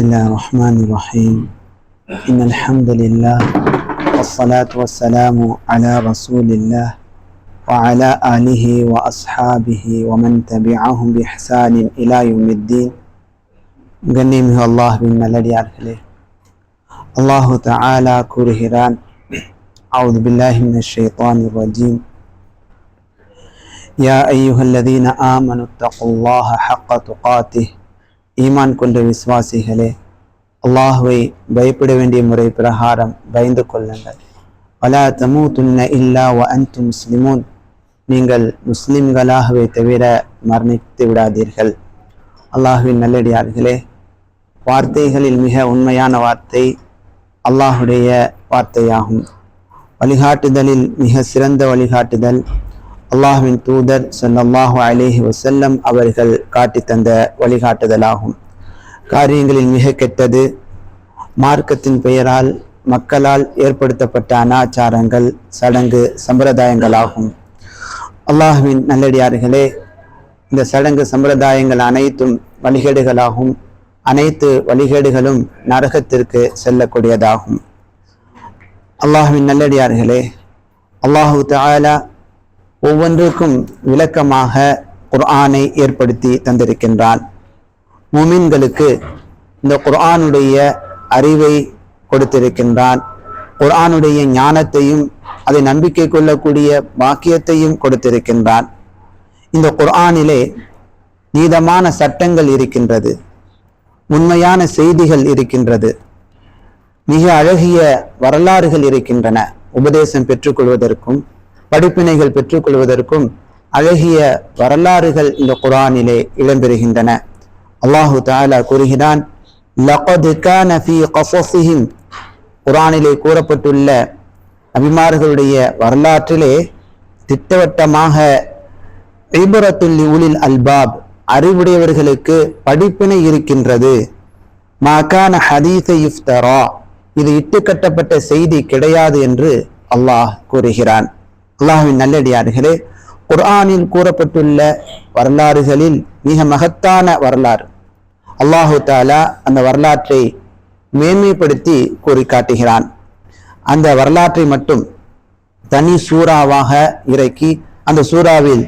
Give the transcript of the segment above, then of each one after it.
بسم الله الرحمن الرحيم إن الحمد لله والصلاة والسلام على رسول الله وعلى آله وأصحابه ومن تبعهم بإحسان إلى يوم الدين قنيمه الله بما الذي له الله تعالى كرهران أعوذ بالله من الشيطان الرجيم يا أيها الذين آمنوا اتقوا الله حق تقاته ஈமான் கொண்ட விசுவாசிகளே அல்லாஹுவை பயப்பட வேண்டிய முறை பிரகாரம் பயந்து கொள்ளுங்கள். வலா தமூதுன்ன இல்லா வ அன்தும் முஸ்லிமூன். நீங்கள் முஸ்லிம்களாகவே தவிர மரணித்து விடாதீர்கள். அல்லாஹுவின் நல்லடியார்களே வார்த்தைகளில் மிக உண்மையான வார்த்தை அல்லாஹுடைய வார்த்தையாகும். வழிகாட்டுதலில் மிக சிறந்த வழிகாட்டுதல் அல்லாஹுவின் தூதர் ஸல்லல்லாஹு அலேஹி வசல்லம் அவர்கள் காட்டி தந்த வழிகாட்டுதலாகும். காரியங்களில் மிக கெட்டது மார்க்கத்தின் பெயரால் மக்களால் ஏற்படுத்தப்பட்ட அனாச்சாரங்கள் சடங்கு சம்பிரதாயங்களாகும். அல்லாஹுவின் நல்லடியார்களே இந்த சடங்கு சம்பிரதாயங்கள் அனைத்தும் வழிகேடுகளாகும். அனைத்து வழிகேடுகளும் நரகத்திற்கு செல்லக்கூடியதாகும். அல்லாஹுவின் நல்லடியார்களே அல்லாஹு தாலா ஒவ்வொன்றுக்கும் விளக்கமாக குர்ஆனை ஏற்படுத்தி தந்திருக்கின்றான். முமின்களுக்கு இந்த குர்ஆனுடைய அறிவை கொடுத்திருக்கின்றான். குர்ஆனுடைய ஞானத்தையும் அதை நம்பிக்கை கொள்ளக்கூடிய பாக்கியத்தையும் கொடுத்திருக்கின்றான். இந்த குர்ஆனிலே நீதமான சட்டங்கள் இருக்கின்றது. உண்மையான செய்திகள் இருக்கின்றது. மிக அழகிய வரலாறுகள் இருக்கின்றன. உபதேசம் பெற்றுக்கொள்வதற்கும் படிப்பினைகள் பெற்றுக்கொள்வதற்கும் அழகிய வரலாறுகள் இந்த குரானிலே இடம்பெறுகின்றன. அல்லாஹு தாலா கூறுகிறான் குரானிலே கூறப்பட்டுள்ள நபிமார்களுடைய வரலாற்றிலே திட்டவட்டமாக இபரத்துல் உலில் அல்பாப் அறிவுடையவர்களுக்கு படிப்பினை இருக்கின்றது. மாகான ஹதீச இஃப்தரா. இது இட்டுக்கட்டப்பட்ட செய்தி கிடையாது என்று அல்லாஹ் கூறுகிறான். அல்லாஹுவின் நல்லடியார்களே குர்ஆனில் கூறப்பட்டுள்ள வரலாறுகளில் மிக மகத்தான வரலாறு. அல்லாஹு தாலா அந்த வரலாற்றை மேன்மைப்படுத்தி கூறி காட்டுகிறான் அந்த வரலாற்றை மட்டும் தனி சூறாவாக இறக்கி அந்த சூறாவில்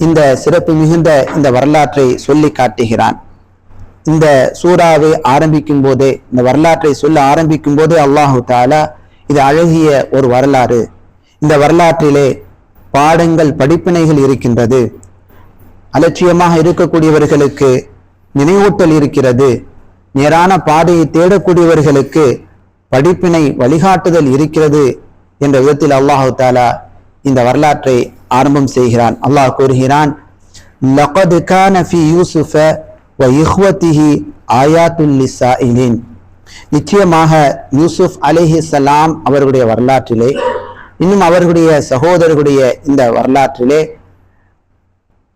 இந்த சிறப்பு மிகுந்த இந்த வரலாற்றை சொல்லி காட்டுகிறான் இந்த சூறாவை ஆரம்பிக்கும் போதே இந்த வரலாற்றை சொல்ல ஆரம்பிக்கும் போதே அல்லாஹு தாலா இது அழகிய ஒரு வரலாறு. இந்த வரலாற்றிலே பாடங்கள் படிப்பினைகள் இருக்கின்றது. அலட்சியமாக இருக்கக்கூடியவர்களுக்கு நினைவூட்டல் இருக்கிறது. நேரான பாதையை தேடக்கூடியவர்களுக்கு படிப்பினை வழிகாட்டுதல் இருக்கிறது என்ற விதத்தில் அல்லாஹு தாலா இந்த வரலாற்றை ஆரம்பம் செய்கிறான். அல்லாஹ் கூறுகிறான் லகது கான ஃபி யூசுஃப வ இஹ்வத்திஹி ஆயாத்துல் நிச்சயமாக யூசுப் அலிஹி சலாம் அவர்களுடைய வரலாற்றிலே இன்னும் அவர்களுடைய சகோதரர்களுடைய இந்த வரலாற்றிலே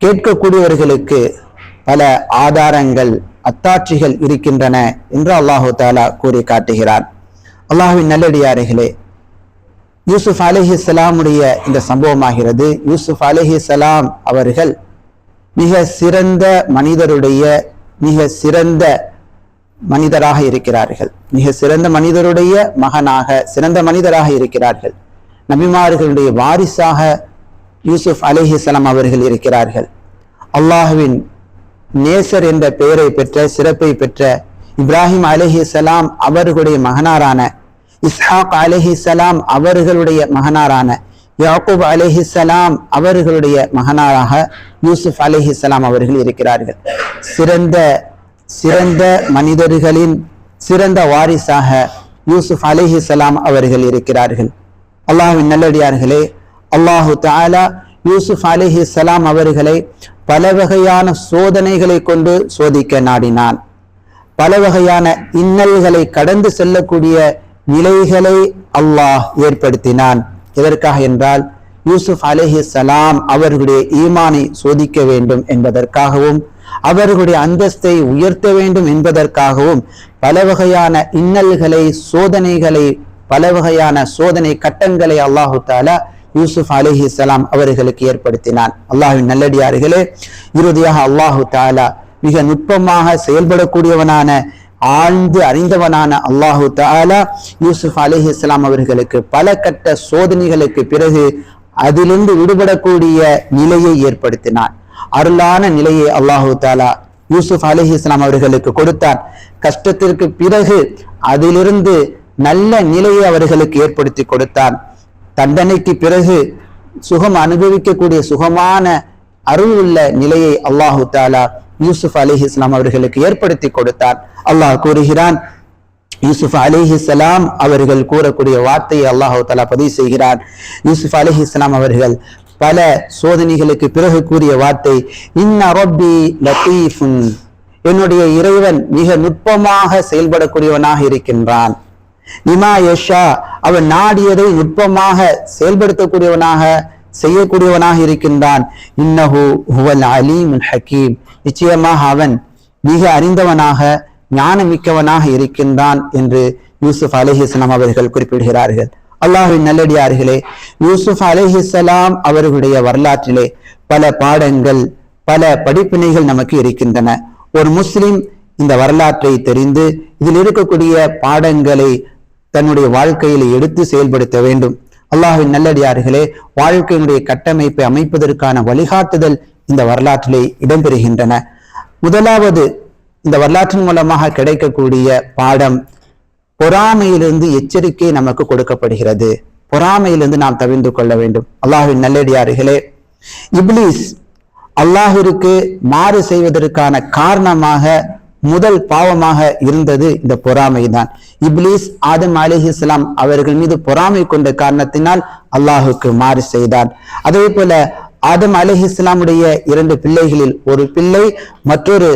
கேட்கக்கூடியவர்களுக்கு பல ஆதாரங்கள் அத்தாட்சிகள் இருக்கின்றன என்று அல்லாஹு தாலா கூறி காட்டுகிறார் அல்லாஹுவின் நல்லடியார்களே யூசுப் அலஹி சலாமுடைய இந்த சம்பவமாகிறது. யூசுப் அலஹி சலாம் அவர்கள் மிக சிறந்த மனிதருடைய மிக சிறந்த மனிதராக இருக்கிறார்கள். மிக சிறந்த மனிதருடைய மகனாக சிறந்த மனிதராக இருக்கிறார்கள். நபிமார்களுடைய வாரிசாக யூசுப் அலிஹிஸ்லாம் அவர்கள் இருக்கிறார்கள். அல்லாஹுவின் நேசர் என்ற பெயரை பெற்ற சிறப்பை பெற்ற இப்ராஹிம் அலிஹிசலாம் அவர்களுடைய மகனாரான இஸ்ஹாக் அலிஹிசலாம் அவர்களுடைய மகனாரான யாக்கூப் அலிஹிசலாம் அவர்களுடைய மகனாராக யூசுப் அலிஹிசலாம் அவர்கள் இருக்கிறார்கள். சிறந்த சிறந்த மனிதர்களின் சிறந்த வாரிசாக யூசுப் அலிஹிசலாம் அவர்கள் இருக்கிறார்கள். அல்லாஹுவின் நல்லடியார்களே அல்லாஹு தாலா யூசுப் அலிஹி சலாம் அவர்களை பல வகையான சோதனைகளை கொண்டு சோதிக்க நாடினான். பல வகையான இன்னல்களை கடந்து செல்லக்கூடிய நிலைகளை அல்லாஹ் ஏற்படுத்தினான். எதற்காக என்றால் யூசுப் அலிஹி சலாம் அவர்களுடைய ஈமானை சோதிக்க வேண்டும் என்பதற்காகவும் அவர்களுடைய அந்தஸ்தை உயர்த்த வேண்டும் என்பதற்காகவும் பல வகையான இன்னல்களை சோதனைகளை பல வகையான சோதனை கட்டங்களை அல்லாஹு தாலா யூசுப் அலிஹி சலாம் அவர்களுக்கு ஏற்படுத்தினான். அல்லாஹின் நல்லடியார்களே இறுதியாக அல்லாஹு தாலா மிக நுட்பமாக செயல்படக்கூடியவனான ஆழ்ந்து அறிந்தவனான அல்லாஹு தாலா யூசுப் அலிஹி இஸ்லாம் அவர்களுக்கு பல கட்ட சோதனைகளுக்கு பிறகு அதிலிருந்து விடுபடக்கூடிய நிலையை ஏற்படுத்தினான். அருளான நிலையை அல்லாஹு தாலா யூசுப் அலிஹி இஸ்லாம் அவர்களுக்கு கொடுத்தான். கஷ்டத்திற்கு பிறகு அதிலிருந்து நல்ல நிலையை அவர்களுக்கு ஏற்படுத்தி கொடுத்தான். தண்டனைக்கு பிறகு சுகம் அனுபவிக்கக்கூடிய சுகமான அருள் உள்ள நிலையை அல்லாஹு தாலா யூசுப் அலிஹி இஸ்லாம் அவர்களுக்கு ஏற்படுத்தி கொடுத்தான். அல்லாஹ் கூறுகிறான் யூசுப் அலிஹிஸ்லாம் அவர்கள் கூறக்கூடிய வார்த்தையை அல்லாஹு தாலா பதிவு செய்கிறான். யூசுப் அலிஹிஸ்லாம் அவர்கள் பல சோதனைகளுக்கு பிறகு கூறிய வார்த்தை இன்ன ரப்பி லத்தீஃபுன். என்னுடைய இறைவன் மிக நுட்பமாக செயல்படக்கூடியவனாக இருக்கின்றான். நிமா யஷா அவன் நாடியதை நுட்பமாக செயல்படுத்தக்கூடியவனாக செய்யக்கூடியவனாக இருக்கின்றான். இன்னஹு ஹுவல் அலீம் ஹக்கீம் நிச்சயமாக அவன் மிக அறிந்தவனாக ஞானமிக்கவனாக இருக்கின்றான் என்று யூசுப் அலிஹிஸ்லாம் அவர்கள் குறிப்பிடுகிறார்கள். அல்லாஹின் நல்லடியார்களே யூசுப் அலிஹிஸ்லாம் அவர்களுடைய வரலாற்றிலே பல பாடங்கள் பல படிப்பினைகள் நமக்கு இருக்கின்றன. ஒரு முஸ்லிம் இந்த வரலாற்றை தெரிந்து இதில் இருக்கக்கூடிய பாடங்களை தன்னுடைய வாழ்க்கையில் எடுத்து செயல்படுத்த வேண்டும். அல்லாஹின் நல்லடியார்களே வாழ்க்கையினுடைய கட்டமைப்பை அமைப்பதற்கான வழிகாட்டுதல் இந்த வரலாற்றிலே இடம்பெறுகின்றன. முதலாவது இந்த வரலாற்றின் மூலமாக கிடைக்கக்கூடிய பாடம் பொறாமையிலிருந்து எச்சரிக்கை நமக்கு கொடுக்கப்படுகிறது. பொறாமையிலிருந்து நாம் தவிர்ந்து கொள்ள வேண்டும். அல்லாஹின் நல்லடியார்களே இப்லீஸ் அல்லாஹிற்கு மாறு செய்வதற்கான காரணமாக முதல் பாவமாக இருந்தது இந்த பொறாமைதான். இப்லீஸ் ஆதம் அலிஹி இஸ்லாம் அவர்கள் மீது பொறாமை கொண்ட காரணத்தினால் அல்லாஹுக்கு மாறு செய்தான். அதே போல ஆதம் அலிஹி இஸ்லாமுடைய இரண்டு பிள்ளைகளில் ஒரு பிள்ளை மற்றொரு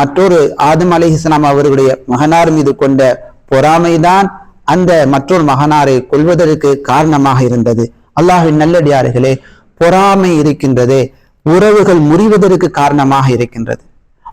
மற்றொரு ஆதம் அலி இஸ்லாம் அவர்களுடைய மகனார் மீது கொண்ட பொறாமைதான் அந்த மற்றொரு மகனாரை கொள்வதற்கு காரணமாக இருந்தது. அல்லாஹின் நல்லடியார்களே பொறாமை இருக்கின்றது உறவுகள் முறிவதற்கு காரணமாக இருக்கின்றது.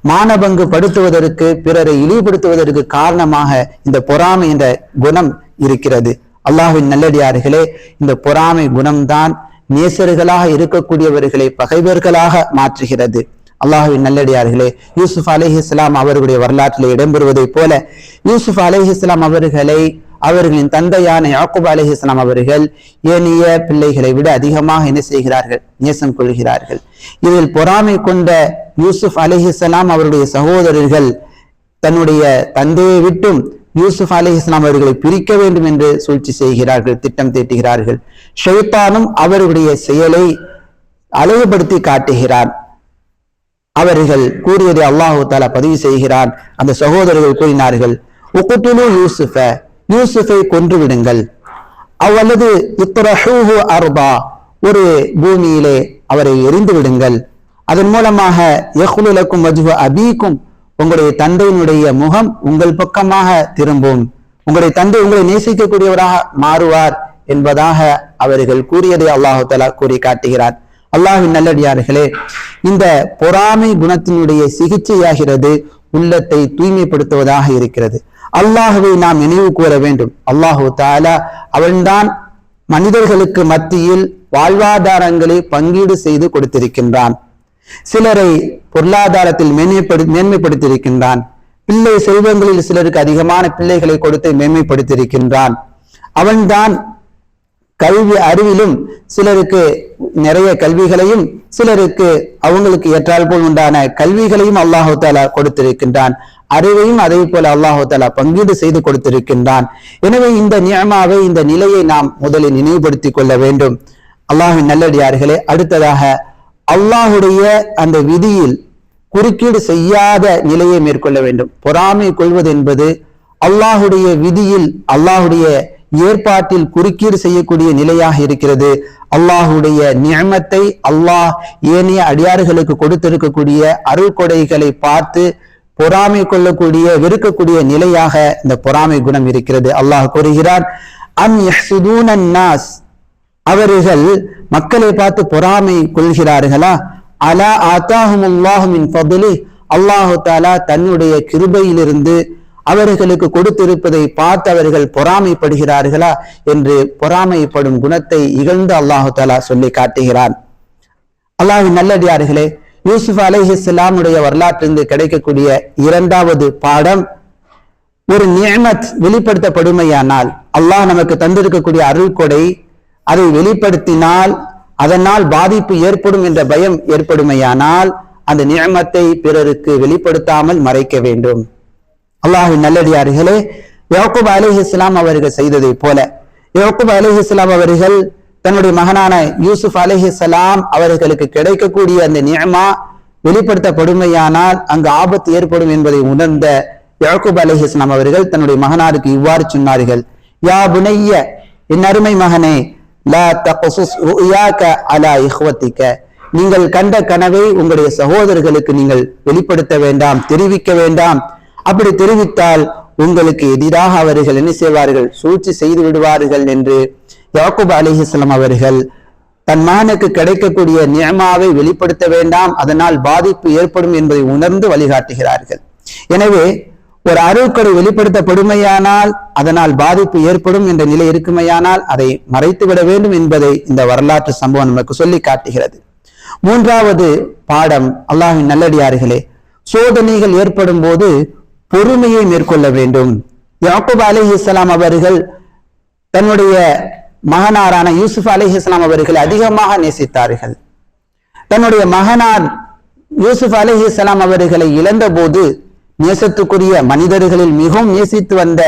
மானபங்கு படுத்துவதற்கு பிறரை இழிவுபடுத்துவதற்கு காரணமாக இந்த பொறாமை என்ற குணம் இருக்கிறது. அல்லாஹின் நல்லடியார்களே இந்த பொறாமை குணம்தான் நேசர்களாக இருக்கக்கூடியவர்களை பகைவர்களாக மாற்றுகிறது. அல்லாஹுவின் நல்லடியார்களே யூசுப் அலஹி இஸ்லாம் அவர்களுடைய வரலாற்றில் இடம்பெறுவதைப் போல யூசுப் அலஹி இஸ்லாம் அவர்களை அவர்களின் தந்தையான யாக்குப் அலிஹஸ்லாம் அவர்கள் ஏனைய பிள்ளைகளை விட அதிகமாக என்ன செய்கிறார்கள்? நேசம் கொள்கிறார்கள். இதில் பொறாமை கொண்ட யூசுப் அலிஹஸ்லாம் அவருடைய சகோதரர்கள் தன்னுடைய தந்தையை விட்டும் யூசுப் அலி இஸ்லாம் அவர்களை பிரிக்க வேண்டும் என்று சூழ்ச்சி செய்கிறார்கள் திட்டம் தீட்டுகிறார்கள். ஷெய்தானும் அவருடைய செயலை அழகுபடுத்தி காட்டுகிறான். அவர்கள் கூறியதை அல்லாஹு தாலா பதிவு செய்கிறான். அந்த சகோதரர்கள் கூறினார்கள் உக்குத்துலு யூசுஃப யூசுஃபை கொன்றுவிடுங்கள். அவ்வளவு அவ்வல்லது இத்ரஹூஹு அர்பா ஒரு பூமியிலே அவரை எரிந்து விடுங்கள் அதன் மூலமாக எஹ்லுலக்கும் வஜ்ஹு அபீக்கும் உங்களுடைய தந்தையினுடைய முகம் உங்கள் பக்கமாக திரும்பும். உங்களுடைய தந்தை உங்களை நேசிக்கக்கூடியவராக மாறுவார் என்பதாக அவர்கள் கூறியதை அல்லாஹு தலா கூறி காட்டுகிறார் அல்லாஹின் நல்லடியார்களே இந்த பொறாமை குணத்தினுடைய சிகிச்சையாகிறது உள்ளத்தை தூய்மைப்படுத்துவதாக இருக்கிறது. அல்லாஹுவை நாம் நினைவு கூற வேண்டும். அல்லாஹு தாலா அவன்தான் மனிதர்களுக்கு மத்தியில் வாழ்வாதாரங்களை பங்கீடு செய்து கொடுத்திருக்கின்றான். சிலரை பொருளாதாரத்தில் மேன்மைப்படு மேன்மைப்படுத்தியிருக்கின்றான். பிள்ளை செல்வங்களில் சிலருக்கு அதிகமான பிள்ளைகளை கொடுத்து மேன்மைப்படுத்தியிருக்கின்றான். அவன்தான் கல்வி அறிவிலும் சிலருக்கு நிறைய கல்விகளையும் சிலருக்கு அவங்களுக்கு ஏற்றால் போல் உண்டான கல்விகளையும் அல்லாஹு தாலா கொடுத்திருக்கின்றான். அறிவையும் அதே போல அல்லாஹு தாலா பங்கீடு செய்து கொடுத்திருக்கின்றான். எனவே இந்த நியமாவை இந்த நிலையை நாம் முதலில் நினைவுபடுத்திக் கொள்ள வேண்டும். அல்லாஹின் நல்லடியார்களே அடுத்ததாக அல்லாஹுடைய அந்த விதியில் குறுக்கீடு செய்யாத நிலையை மேற்கொள்ள வேண்டும். பொறாமை கொள்வது என்பது அல்லாஹுடைய விதியில் அல்லாஹுடைய ஏற்பாட்டில் குறுக்கீடு செய்யக்கூடிய நிலையாக இருக்கிறது. அல்லாஹுடைய நியமத்தை அல்லாஹ் ஏனைய அடியாறுகளுக்கு கொடுத்திருக்கக்கூடிய அருள் கொடைகளை பார்த்து பொறாமை கொள்ளக்கூடிய வெறுக்கக்கூடிய நிலையாக இந்த பொறாமை குணம் இருக்கிறது. அல்லாஹ் கூறுகிறார் அன் நாஸ் அவர்கள் மக்களை பார்த்து பொறாமை கொள்கிறார்களா? அலா ஆத்தாஹுமுல்லாஹுமின் ஃபதுலி. அல்லாஹு தாலா தன்னுடைய கிருபையிலிருந்து அவர்களுக்கு கொடுத்திருப்பதை பார்த்து அவர்கள் பொறாமைப்படுகிறார்களா என்று பொறாமைப்படும் குணத்தை இகழ்ந்து அல்லாஹு தாலா சொல்லி காட்டுகிறான். அல்லாஹு நல்லடியார்களே யூசுப் அலைஹிஸ்லாமுடைய வரலாற்றிலிருந்து கிடைக்கக்கூடிய இரண்டாவது பாடம் ஒரு நியமத் வெளிப்படுத்தப்படுமையானால் அல்லாஹ் நமக்கு தந்திருக்கக்கூடிய அருள் கொடை அதை வெளிப்படுத்தினால் அதனால் பாதிப்பு ஏற்படும் என்ற பயம் ஏற்படுமையானால் அந்த நியமத்தை பிறருக்கு வெளிப்படுத்தாமல் மறைக்க வேண்டும். அல்லாஹு நல்லடியார்களே யோகுப் அலிஹ் இஸ்லாம் அவர்கள் செய்ததை போல யோகுப் அலிஹ் இஸ்லாம் அவர்கள் தன்னுடைய மகனான யூசுப் அலிஹி இஸ்லாம் அவர்களுக்கு கிடைக்கக்கூடிய அந்த நியமா வெளிப்படுத்தப்படுமையானால் அங்கு ஆபத்து ஏற்படும் என்பதை உணர்ந்த யாக்கூப் அலிஹி இஸ்லாம் அவர்கள் தன்னுடைய மகனாருக்கு இவ்வாறு சொன்னார்கள். யா புனைய என் அருமை மகனே லா தக்சுஸ் அலா இஹ்வத்திக்க. நீங்கள் கண்ட கனவை உங்களுடைய சகோதரர்களுக்கு நீங்கள் வெளிப்படுத்த வேண்டாம் தெரிவிக்க வேண்டாம். அப்படி தெரிவித்தால் உங்களுக்கு எதிராக அவர்கள் என்ன செய்வார்கள்? சூழ்ச்சி செய்து விடுவார்கள் என்று யாக்குப் அலிஹிஸ்லாம் அவர்கள் தன் மகனுக்கு கிடைக்கக்கூடிய நியமாவை வெளிப்படுத்த வேண்டாம் அதனால் பாதிப்பு ஏற்படும் என்பதை உணர்ந்து வழிகாட்டுகிறார்கள். எனவே ஒரு அருள்கொடை வெளிப்படுத்தப்படுமையானால் அதனால் பாதிப்பு ஏற்படும் என்ற நிலை இருக்குமையானால் அதை மறைத்து விட வேண்டும் என்பதை இந்த வரலாற்று சம்பவம் நமக்கு சொல்லி காட்டுகிறது. மூன்றாவது பாடம் அல்லாஹின் நல்லடியார்களே சோதனைகள் ஏற்படும் போது பொறுமையை மேற்கொள்ள வேண்டும். யாக்குப் அலி இஸ்லாம் அவர்கள் தன்னுடைய மகனாரான யூசுப் அலி இஸ்லாம் அவர்களை அதிகமாக நேசித்தார்கள். தன்னுடைய மகனார் யூசுப் அலி இஸ்லாம் அவர்களை இழந்த போது நேசத்துக்குரிய மனிதர்களில் மிகவும் நேசித்து வந்த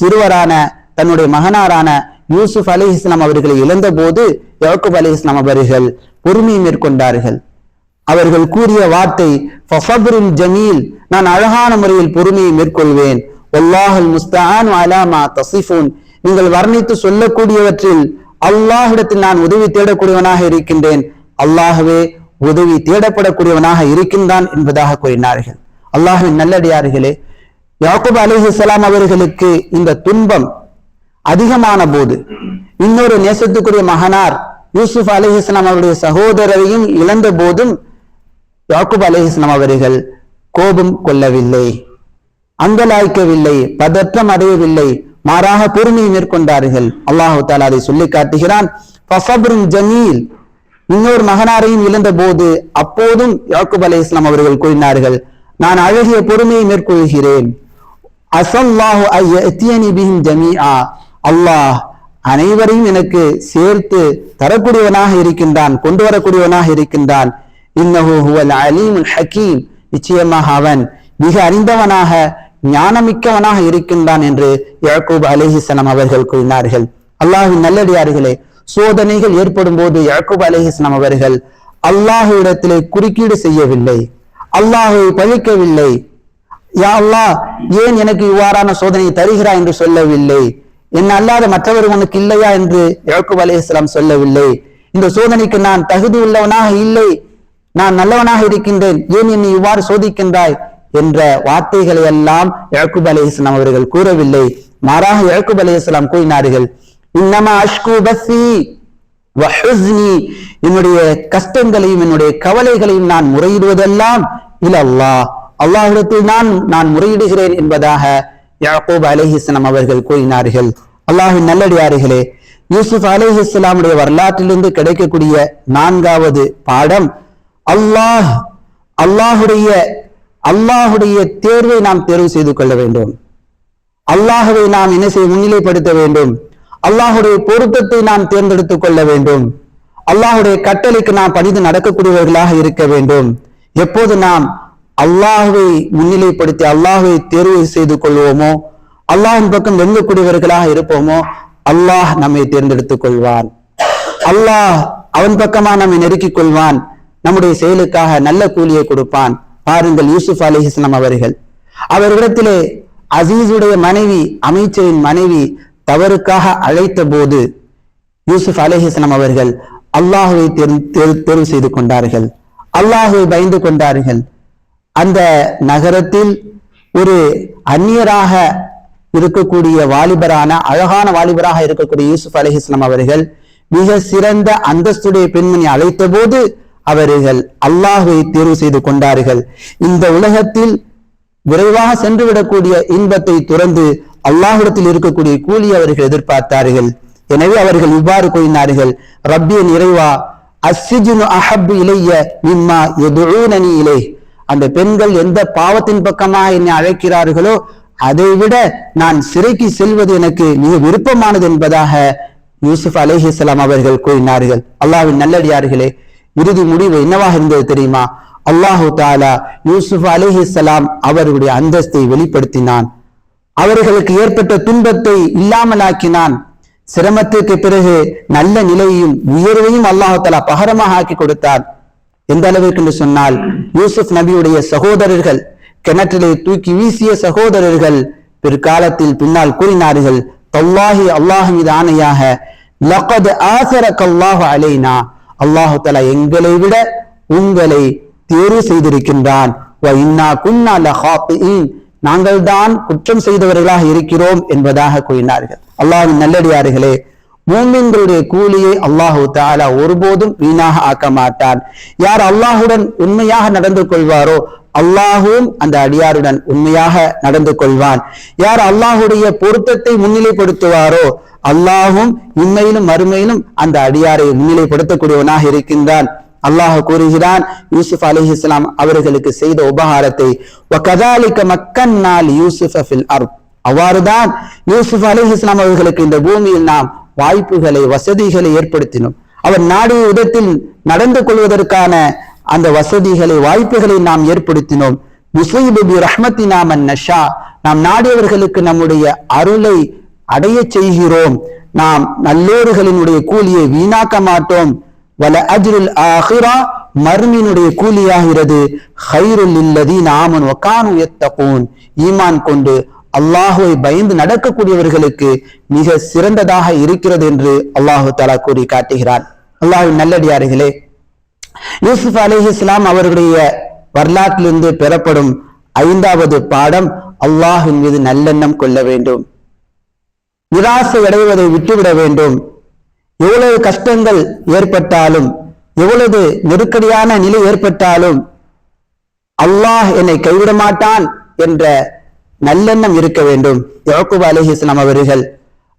சிறுவரான தன்னுடைய மகனாரான யூசுப் அலி இஸ்லாம் அவர்களை இழந்த போது யாக்குப் அலி இஸ்லாம் அவர்கள் பொறுமையை மேற்கொண்டார்கள். அவர்கள் கூறிய வார்த்தை ஜமீல் நான் அழகான முறையில் பொறுமையை மேற்கொள்வேன். ஒல்லாஹல் முஸ்தான் அலாமா தசிஃபூன் நீங்கள் வர்ணித்து சொல்லக்கூடியவற்றில் அல்லாஹிடத்தில் நான் உதவி தேடக்கூடியவனாக இருக்கின்றேன். அல்லாகவே உதவி தேடப்படக்கூடியவனாக இருக்கின்றான் என்பதாக கூறினார்கள். அல்லாஹின் நல்லடியார்களே யாக்குப் அலிஹலாம் அவர்களுக்கு இந்த துன்பம் அதிகமான போது இன்னொரு நேசத்துக்குரிய மகனார் யூசுப் அலிஹலாம் அவருடைய சகோதரரையும் இழந்த போதும் யாக்குப் அலேஹிஸ்லாம் அவர்கள் கோபம் கொள்ளவில்லை அங்கலாய்க்கவில்லை பதற்றம் அடையவில்லை மாறாக பொறுமையை மேற்கொண்டார்கள். அல்லாஹு தாலா அதை சொல்லி காட்டுகிறான். ஜமீல் இன்னொரு மகனாரையும் இழந்த போது அப்போதும் யாக்குப் அலே இஸ்லாம் அவர்கள் கூறினார்கள் நான் அழகிய பொறுமையை மேற்கொள்கிறேன். அசல்லாஹு ஐயத்தியனி ஜமீஆ. அல்லாஹ் அனைவரையும் எனக்கு சேர்த்து தரக்கூடியவனாக இருக்கின்றான் கொண்டு வரக்கூடியவனாக இருக்கின்றான். இன்னஹு ஹுவல் அலீமுல் ஹக்கீம். நிச்சயமாக அவன் மிக அறிந்தவனாக ஞானமிக்கவனாக இருக்கின்றான் என்று யாக்கூப் அலிஹிஸ்லாம் அவர்கள் கூறினார்கள். அல்லாஹின் நல்லடியார்களே சோதனைகள் ஏற்படும் போது யாக்கூப் அலிஹிஸ்லாம் அவர்கள் அல்லாஹுவிடத்திலே குறுக்கீடு செய்யவில்லை. அல்லாஹை பழிக்கவில்லை. யா அல்லாஹ் ஏன் எனக்கு இவ்வாறான சோதனை தருகிறாய் என்று சொல்லவில்லை. என்ன அல்லாத மற்றவர் உனக்கு இல்லையா என்று யாக்கூப் அலிஹிஸ்லாம் சொல்லவில்லை. இந்த சோதனைக்கு நான் தகுதி உள்ளவனாக இல்லை. நான் நல்லவனாக இருக்கின்றேன். ஏன் என்னை இவ்வாறு சோதிக்கின்றாய்? என்ற வார்த்தைகளை எல்லாம் யாக்கூப் அலி இஸ்லாம் அவர்கள் கூறவில்லை. மாறாக யாக்கூப் அலி இஸ்லாம் கூறினார்கள் இன்னமா அஷ்கு பசி என்னுடைய கஷ்டங்களையும் என்னுடைய கவலைகளையும் நான் முறையிடுவதெல்லாம் இல்ல அல்லாஹ் அல்லாஹிடத்தில் நான் நான் முறையிடுகிறேன் என்பதாக யாக்கூப் அலிஹிஸ்லாம் அவர்கள் கூறினார்கள். அல்லாஹின் நல்லடியார்களே யூசுப் அலிஹிஸ்லாமுடைய வரலாற்றிலிருந்து கிடைக்கக்கூடிய நான்காவது பாடம் அல்லாஹ் அல்லாஹுடைய அல்லாஹுடைய தேர்வை நாம் தேர்வு செய்து கொள்ள வேண்டும். அல்லாஹுவை நாம் என்ன செய்ய முன்னிலைப்படுத்த வேண்டும். அல்லாஹுடைய பொருத்தத்தை நாம் தேர்ந்தெடுத்துக் கொள்ள வேண்டும். அல்லாஹுடைய கட்டளைக்கு நாம் பணிந்து நடக்கக்கூடியவர்களாக இருக்க வேண்டும். எப்போது நாம் அல்லாஹுவை முன்னிலைப்படுத்தி அல்லாஹுவை தேர்வு செய்து கொள்வோமோ அல்லாஹின் பக்கம் வெல்லக்கூடியவர்களாக இருப்போமோ அல்லாஹ் நம்மை தேர்ந்தெடுத்துக் கொள்வான். அல்லாஹ் அவன் பக்கமா நம்மை நெருக்கிக் கொள்வான். நம்முடைய செயலுக்காக நல்ல கூலியை கொடுப்பான். பாருங்கள் யூசுப் அலி இஸ்லாம் அவர்கள். அவர்களிடத்திலே அசீசுடைய மனைவி அமைச்சரின் மனைவி தவறுக்காக அழைத்த போது யூசுப் அலிஹிஸ்லாம் அவர்கள் அல்லாஹுவை தேர்வு செய்து கொண்டார்கள். அல்லாஹுவை பயந்து கொண்டார்கள். அந்த நகரத்தில் ஒரு அந்நியராக இருக்கக்கூடிய வாலிபரான அழகான வாலிபராக இருக்கக்கூடிய யூசுப் அலிஹிஸ்லாம் அவர்கள் மிக சிறந்த அந்தஸ்துடைய பெண்மணி அழைத்த போது அவர்கள் அல்லாஹை தேர்வு செய்து கொண்டார்கள். இந்த உலகத்தில் விரைவாக சென்று விடக்கூடிய இன்பத்தை துறந்து அல்லாஹிடத்தில் இருக்கக்கூடிய கூலி அவர்கள் எதிர்பார்த்தார்கள். எனவே அவர்கள் இவ்வாறு கூறினார்கள் ரப்பியன் இறைவா அஸ்ஸிஜுனு அஹப்பு இலைய மிம்மா எதுனி இலே. அந்த பெண்கள் எந்த பாவத்தின் பக்கமாக என்னை அழைக்கிறார்களோ அதை விட நான் சிறைக்கு செல்வது எனக்கு மிக விருப்பமானது என்பதாக யூசுப் அலேஹிஸ்லாம் அவர்கள் கூறினார்கள். அல்லாவின் நல்லடியார்களே இறுதி முடிவு என்னவாக இருந்தது தெரியுமா? அல்லாஹு தாலா யூசுப் அலைஹிஸ்ஸலாம் அவருடைய அந்தஸ்தை வெளிப்படுத்தினான். அவர்களுக்கு ஏற்பட்ட துன்பத்தை இல்லாமலாக்கினான். சிரமத்திற்கு பிறகு நல்ல நிலையையும் உயர்வையும் அல்லாஹு தாலா பகரமாக ஆக்கி கொடுத்தார் எந்த அளவிற்கு என்று சொன்னால் யூசுப் நபியுடைய சகோதரர்கள் கிணற்றிலே தூக்கி வீசிய சகோதரர்கள் பிற்காலத்தில் பின்னால் கூறினார்கள் தல்லாஹி அல்லாஹ் மீது ஆணையாக லகத் ஆசரக் அல்லாஹு அலைனா அல்லாஹு தலா எங்களை விட உங்களை தேர்வு செய்திருக்கின்றான். இன்னா குன்னா நாங்கள் தான் குற்றம் செய்தவர்களாக இருக்கிறோம் என்பதாக கூறினார்கள். அல்லாஹின் நல்லடியார்களே மூமின்களுடைய கூலியை அல்லாஹு தாலா ஒருபோதும் வீணாக ஆக்க மாட்டான். யார் அல்லாஹுடன் உண்மையாக நடந்து கொள்வாரோ அல்லாஹும் அந்த அடியாருடன் உண்மையாக நடந்து கொள்வான். யார் அல்லாஹுடைய பொருத்தத்தை முன்னிலைப்படுத்துவாரோ அல்லாஹும் உண்மையிலும் மறுமையிலும் அந்த அடியாரை முன்னிலைப்படுத்தக்கூடியவனாக இருக்கின்றான். அல்லாஹ் கூறுகிறான் யூசுப் அலி இஸ்லாம் அவர்களுக்கு செய்த உபகாரத்தை அவ்வாறுதான் யூசுப் அலி இஸ்லாம் அவர்களுக்கு இந்த பூமியில் நாம் வாய்ப்புகளை வசதிகளை ஏற்படுத்தினோம். அவர் நாடிய விதத்தில் நடந்து கொள்வதற்கான அந்த வசதிகளை வாய்ப்புகளை நாம் ஏற்படுத்தினோம். முசைபி ரஹ்மத்தி நாமன் நஷா. நாம் நாடியவர்களுக்கு நம்முடைய அருளை அடைய செய்கிறோம். நாம் நல்லோர்களினுடைய கூலியை வீணாக்க மாட்டோம். வல அஜ்ருல் ஆஹிரா மர்மினுடைய கூலியாகிறது. ஹைருல் இல்லதி நாமன் ஒக்கானு எத்தகூன் ஈமான் கொண்டு அல்லாஹுவை பயந்து நடக்கக்கூடியவர்களுக்கு மிக சிறந்ததாக இருக்கிறது என்று அல்லாஹு தலா கூறி காட்டுகிறார் அல்லாஹின் நல்லடியார்களே யூசுப் அலி இஸ்லாம் அவர்களுடைய வரலாற்றிலிருந்து பெறப்படும் ஐந்தாவது பாடம் அல்லாஹின் மீது நல்லெண்ணம் கொள்ள வேண்டும். நிராசை அடைவதை விட்டுவிட வேண்டும். எவ்வளவு கஷ்டங்கள் ஏற்பட்டாலும் எவ்வளவு நெருக்கடியான நிலை ஏற்பட்டாலும் அல்லாஹ் என்னை கைவிட மாட்டான் என்ற நல்லெண்ணம் இருக்க வேண்டும். யோகுபா அலஹி இஸ்லாம் அவர்கள்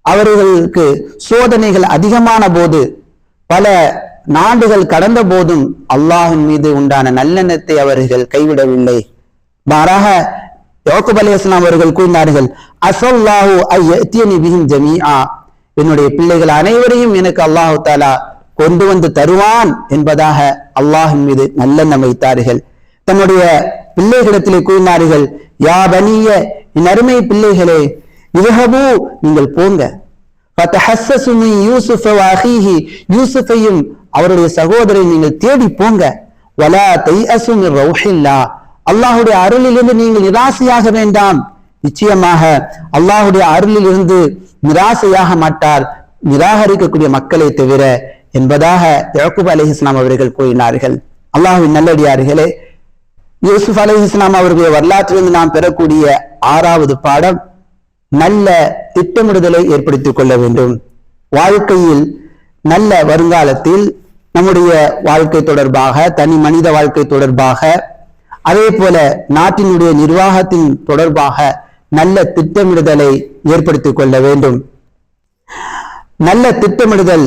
அவர்களுக்கு சோதனைகள் அதிகமான போது பல நாடுகள் கடந்த போதும் அல்லாஹின் மீது உண்டான நல்லெண்ணத்தை அவர்கள் கைவிடவில்லை. மாறாக யோகப் அலி இஸ்லாம் அவர்கள் கூறினார்கள் அசல்லாஹு ஐயத்தியனி பிஹிம் ஜமீஆ. என்னுடைய பிள்ளைகள் அனைவரையும் எனக்கு அல்லாஹு தாலா கொண்டு வந்து தருவான் என்பதாக அல்லாஹின் மீது நல்லெண்ணம் வைத்தார்கள். தன்னுடைய பிள்ளைகளிடத்திலே கூறினார்கள் யா பனிய என் அருமை பிள்ளைகளே இதுஹபு நீங்கள் போங்க. யூசுஃபையும் அவருடைய சகோதரை நீங்கள் தேடி போங்க. வலா தை மின் ரௌஹில்லா. அல்லாஹ்வுடைய அருளிலிருந்து நீங்கள் நிராசையாக வேண்டாம். நிச்சயமாக அல்லாஹுடைய அருளிலிருந்து நிராசையாக மாட்டார் நிராகரிக்கக்கூடிய மக்களை தவிர. என்பதாக யாக்கூப் அலைஹிஸ்லாம் அவர்கள் கூறினார்கள். அல்லாஹுவின் நல்லடியார்களே யூசுப் அலைஹிஸ்லாம் அவருடைய வரலாற்றிலிருந்து நாம் பெறக்கூடிய ஆறாவது பாடம் நல்ல திட்டமிடுதலை ஏற்படுத்திக் கொள்ள வேண்டும். வாழ்க்கையில் நல்ல வருங்காலத்தில் நம்முடைய வாழ்க்கை தொடர்பாக தனி மனித வாழ்க்கை தொடர்பாக அதே போல நாட்டினுடைய நிர்வாகத்தின் தொடர்பாக நல்ல திட்டமிடுதலை ஏற்படுத்திக் கொள்ள வேண்டும். நல்ல திட்டமிடுதல்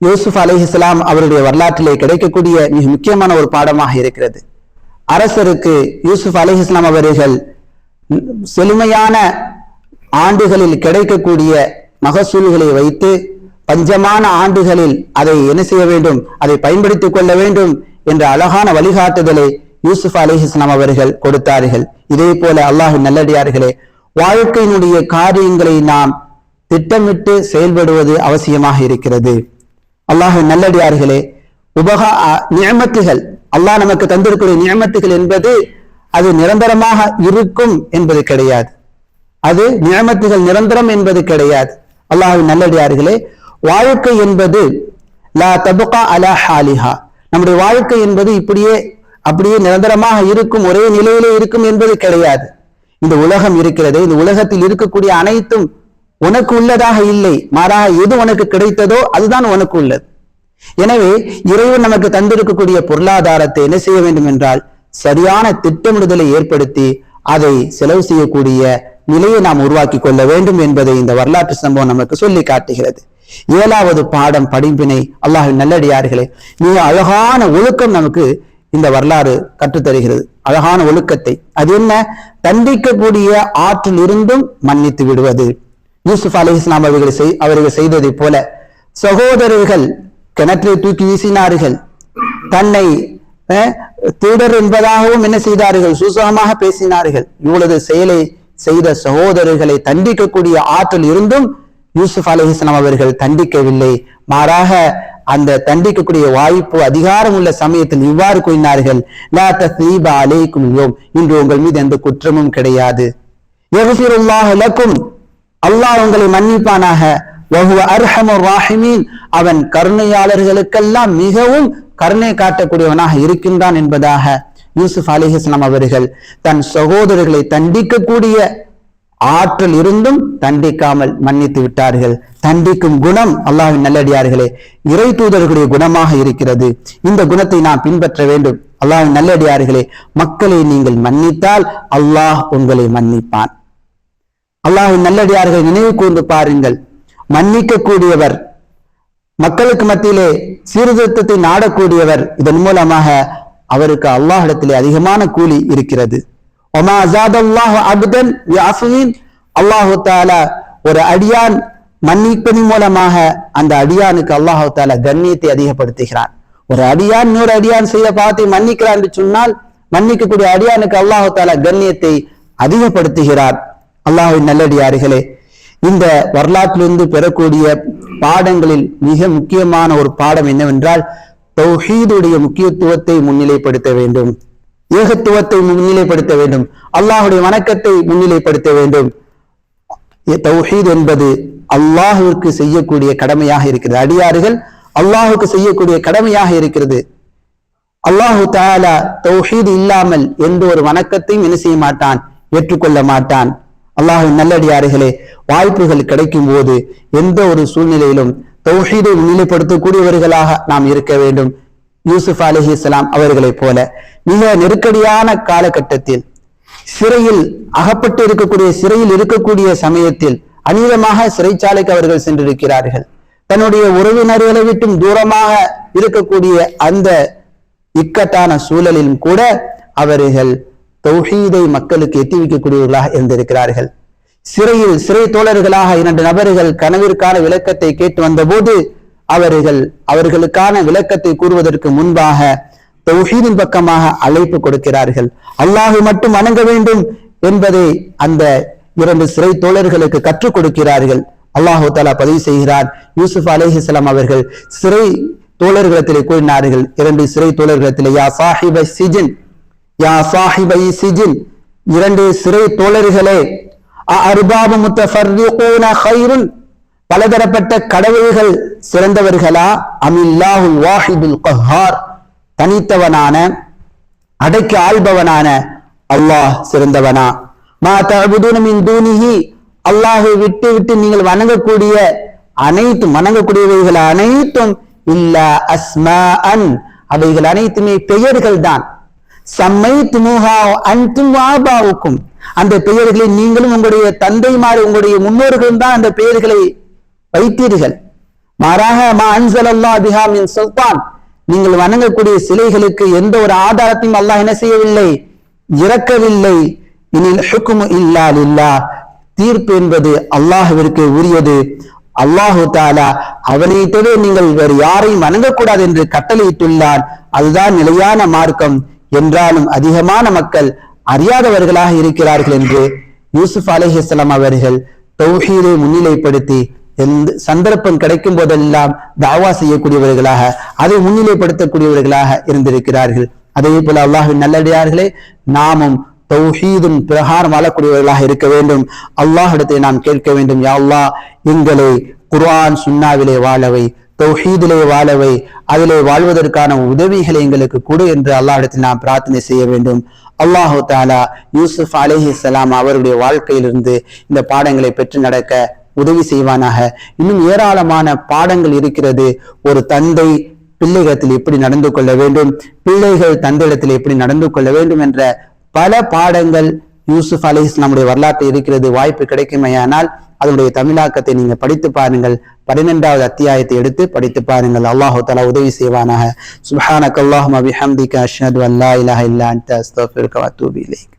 யூசுப் அலைஹிஸ்லாம் அவருடைய வரலாற்றிலே கிடைக்கக்கூடிய மிக முக்கியமான ஒரு பாடமாக இருக்கிறது. அரசருக்கு யூசுப் அலைஹிஸ்லாம் அவர்கள் செழுமையான ஆண்டுகளில் கிடைக்கக்கூடிய மகசூல்களை வைத்து பஞ்சமான ஆண்டுகளில் அதை என்ன செய்ய வேண்டும்? அதை பயன்படுத்திக் கொள்ள வேண்டும் என்ற அழகான வழிகாட்டுதலை யூசுப் அலிஹிஸ்லாம் அவர்கள் கொடுத்தார்கள். இதே போல அல்லாஹ் நல்லடியார்களே வாழ்க்கையினுடைய காரியங்களை நாம் திட்டமிட்டு செயல்படுவது அவசியமாக இருக்கிறது. அல்லாஹு நல்லடியார்களே உபகா நியமத்துகள் அல்லாஹ் நமக்கு தந்திருக்கூடிய நியமத்துகள் என்பது அது நிரந்தரமாக இருக்கும் என்பது கிடையாது. அது நியமத்துகள் நிரந்தரம் என்பது கிடையாது. அல்லாஹு நல்லடியார்களே வாழ்க்கை என்பது லா தபுகா அலா ஹாலிஹா. நம்முடைய வாழ்க்கை என்பது இப்படியே அப்படியே நிரந்தரமாக இருக்கும் ஒரே நிலையிலே இருக்கும் என்பது கிடையாது. இந்த உலகம் இருக்கிறது. இந்த உலகத்தில் இருக்கக்கூடிய அனைத்தும் உனக்கு உள்ளதாக இல்லை. மாறாக எது உனக்கு கிடைத்ததோ அதுதான் உனக்கு உள்ளது. எனவே இறைவன் நமக்கு தந்திருக்கக்கூடிய பொருளாதாரத்தை என்ன செய்ய வேண்டும் என்றால் சரியான திட்டமிடுதலை ஏற்படுத்தி அதை செலவு செய்யக்கூடிய நிலையை நாம் உருவாக்கி கொள்ள வேண்டும் என்பதை இந்த வரலாற்று சம்பவம் நமக்கு சொல்லி காட்டுகிறது. ஏழாவது பாடம் படிப்பினை அல்லாஹின் நல்லடியார்களே மிக அழகான ஒழுக்கம் நமக்கு இந்த வரலாறு கற்றுத்தருகிறது. அழகான ஒழுக்கத்தை. அது என்ன? தண்டிக்கக்கூடிய ஆற்றில் இருந்தும் மன்னித்து விடுவது. யூசுப் அலி இஸ்லாம் அவர்கள் செய் அவர்கள் செய்ததைப் போல சகோதரர்கள் கிணற்றை தூக்கி வீசினார்கள். தன்னை அஹ், திருடர் என்பதாகவும் என்ன செய்தார்கள்? சூசகமாக பேசினார்கள். இவ்வளவு செயலை செய்த சகோதரர்களை தண்டிக்கக்கூடிய ஆற்றல் இருந்தும் யூசுப் அலிஹிஸ்லாம் அவர்கள் தண்டிக்கவில்லை. மாறாக அந்த தண்டிக்கக்கூடிய வாய்ப்பு அதிகாரம் உள்ள சமயத்தில் இவ்வாறு கூறினார்கள் லா அலைக்கும் யோம். இன்று உங்கள் மீது எந்த குற்றமும் கிடையாது. அல்லாஹ் உங்களை மன்னிப்பானாக. அவன் கருணையாளர்களுக்கெல்லாம் மிகவும் கருணை காட்டக்கூடியவனாக இருக்கின்றான் என்பதாக யூசுப் அலிஹிஸ்லாம் அவர்கள் தன் சகோதரர்களை தண்டிக்கக்கூடிய ஆற்றல் இருந்தும் தண்டிக்காமல் மன்னித்து விட்டார்கள். தண்டிக்கும் குணம் அல்லாஹின் நல்லடியார்களே இறை தூதர்களுடைய குணமாக இருக்கிறது. இந்த குணத்தை நாம் பின்பற்ற வேண்டும். அல்லாஹின் நல்லடியார்களே மக்களை நீங்கள் மன்னித்தால் அல்லாஹ் உங்களை மன்னிப்பான். அல்லாஹின் நல்லடியார்களை நினைவு கூர்ந்து பாருங்கள். மன்னிக்கக்கூடியவர் மக்களுக்கு மத்தியிலே சீர்திருத்தத்தை நாடக்கூடியவர் இதன் மூலமாக அவருக்கு அல்லாஹிடத்திலே அதிகமான கூலி இருக்கிறது. ஒமா அசாதல்லாஹ் அபுதன் அல்லாஹு தாலா ஒரு அடியான் மன்னிப்பின் மூலமாக அந்த அடியானுக்கு அல்லாஹு தாலா கண்ணியத்தை அதிகப்படுத்துகிறான் ஒரு அடியான் இன்னொரு அடியான் செய்ய பார்த்து மன்னிக்கிறான் என்று சொன்னால் மன்னிக்கக்கூடிய அடியானுக்கு அல்லாஹு தாலா கண்ணியத்தை அதிகப்படுத்துகிறார் அல்லாஹின் நல்லடியார்களே இந்த வரலாற்றிலிருந்து பெறக்கூடிய பாடங்களில் மிக முக்கியமான ஒரு பாடம் என்னவென்றால் தௌஹீதுடைய முக்கியத்துவத்தை முன்னிலைப்படுத்த வேண்டும் ஏகத்துவத்தை முன்னிலைப்படுத்த வேண்டும். அல்லாஹுடைய வணக்கத்தை முன்னிலைப்படுத்த வேண்டும். தௌஹீத் என்பது அல்லாஹுவிற்கு செய்யக்கூடிய கடமையாக இருக்கிறது. அடியார்கள் அல்லாஹுக்கு செய்யக்கூடிய கடமையாக இருக்கிறது. அல்லாஹு தாலா தௌஹீத் இல்லாமல் எந்த ஒரு வணக்கத்தையும் என்ன செய்ய மாட்டான்? ஏற்றுக்கொள்ள மாட்டான். அல்லாஹின் நல்லடியார்களே வாய்ப்புகள் கிடைக்கும் போது எந்த ஒரு சூழ்நிலையிலும் தௌஹீதை முன்னிலைப்படுத்தக்கூடியவர்களாக நாம் இருக்க வேண்டும். யூசுப் அலிஹிஸ்லாம் அவர்களைப் போல மிக நெருக்கடியான காலகட்டத்தில் சிறையில் அகப்பட்டு இருக்கக்கூடிய சிறையில் இருக்கக்கூடிய சமயத்தில் அநீதமாக சிறைச்சாலைக்கு அவர்கள் சென்றிருக்கிறார்கள். தன்னுடைய உறவினர்களை விட்டும் தூரமாக இருக்கக்கூடிய அந்த இக்கட்டான சூழலிலும் கூட அவர்கள் தௌஹீதை மக்களுக்கு எத்தி வைக்கக்கூடியவர்களாக இருந்திருக்கிறார்கள். சிறையில் சிறை தோழர்களாக இரண்டு நபர்கள் கனவிற்கான விளக்கத்தை கேட்டு வந்தபோது அவர்கள் அவர்களுக்கான விளக்கத்தை கூறுவதற்கு முன்பாக தௌஹீதின் பக்கமாக அழைப்பு கொடுக்கிறார்கள். அல்லாஹை மட்டும் வணங்க வேண்டும் என்பதை அந்த இரண்டு சிறை தோழர்களுக்கு கற்றுக் கொடுக்கிறார்கள். அல்லாஹு தாலா பதிவு செய்கிறார் யூசுப் அலேஹிஸ்லாம் அவர்கள் சிறை தோழர்களிடத்திலே கூறினார்கள். இரண்டு சிறை தோழர்களிடத்திலே யா சாஹிப சிஜின் யா சாஹிபை சிஜின். இரண்டு சிறை தோழர்களே அர்பாபு முத்தஃபர்ரிகூன ஹைருன் பலதரப்பட்ட கடவுள்கள் சிறந்தவர்களா? அமில்லாஹுல் வாஹிதுல் கஹார். தனித்தவனான அடைக்கு ஆள்பவனான அல்லாஹ் சிறந்தவனா. மா தபுதுனமின் மின் அல்லாஹை விட்டு விட்டு நீங்கள் வணங்கக்கூடிய அனைத்தும் வணங்கக்கூடியவைகள் அனைத்தும் இல்ல அஸ்மாஅன். அவைகள் அனைத்துமே பெயர்கள் தான் சம்மை துமுகா அன்தும் ஆபாவுக்கும். அந்த பெயர்களை நீங்களும் உங்களுடைய தந்தைமார் உங்களுடைய முன்னோர்களும் தான் அந்த பெயர்களை வைத்தீர்கள். மாறாக மா அன்சல் சுல்தான். நீங்கள் வணங்கக்கூடிய சிலைகளுக்கு எந்த ஒரு ஆதாரத்தையும் அல்லாஹ் என்ன செய்யவில்லை? இறக்கவில்லை. இனில் ஹுக்குமு இல்லா தீர்ப்பு என்பது அல்லாஹுவிற்கு உரியது. அல்லாஹு தாலா அவனை தவிர நீங்கள் வேறு யாரையும் வணங்கக்கூடாது என்று கட்டளையிட்டுள்ளான். அதுதான் நிலையான மார்க்கம். என்றாலும் அதிகமான மக்கள் அறியாதவர்களாக இருக்கிறார்கள் என்று யூசுப் அலைஹிஸ்லாம் அவர்கள் தௌஹீதை முன்னிலைப்படுத்தி எந்த சந்தர்ப்பம் கிடைக்கும் போதெல்லாம் தாவா செய்யக்கூடியவர்களாக அதை முன்னிலைப்படுத்தக்கூடியவர்களாக இருந்திருக்கிறார்கள். அதே போல அல்லாஹின் நல்லடியார்களே நாமும் தௌஹீதும் பிரகாரம் வாழக்கூடியவர்களாக இருக்க வேண்டும். அல்லாஹிடத்தை நாம் கேட்க வேண்டும் யா அல்லாஹ் எங்களை குர்ஆன் சுன்னாவிலே வாழவை தௌஹீதிலே வாழவை அதிலே வாழ்வதற்கான உதவிகளை எங்களுக்கு கொடு என்று அல்லாஹிடத்தில் நாம் பிரார்த்தனை செய்ய வேண்டும். அல்லாஹு தாலா யூசுப் சலாம் அவருடைய வாழ்க்கையிலிருந்து இந்த பாடங்களை பெற்று நடக்க உதவி செய்வானாக. இன்னும் ஏராளமான பாடங்கள் இருக்கிறது. ஒரு தந்தை பிள்ளைகளத்தில் எப்படி நடந்து கொள்ள வேண்டும்? பிள்ளைகள் தந்தையிடத்தில் எப்படி நடந்து கொள்ள வேண்டும் என்ற பல பாடங்கள் யூசுப் அலி நம்முடைய வரலாற்று இருக்கிறது. வாய்ப்பு கிடைக்குமேயானால் அதனுடைய தமிழாக்கத்தை நீங்க படித்து பாருங்கள். பன்னிரெண்டாவது அத்தியாயத்தை எடுத்து படித்து பாருங்கள். அல்லாஹு தலா உதவி செய்வானாக. சுபஹானக் அல்லாஹும் அபிஹம்திகா அஷ்ஹது அல்லா இலஹ இல்லா அன்த அஸ்தக்ஃபிருக வ இலைக்.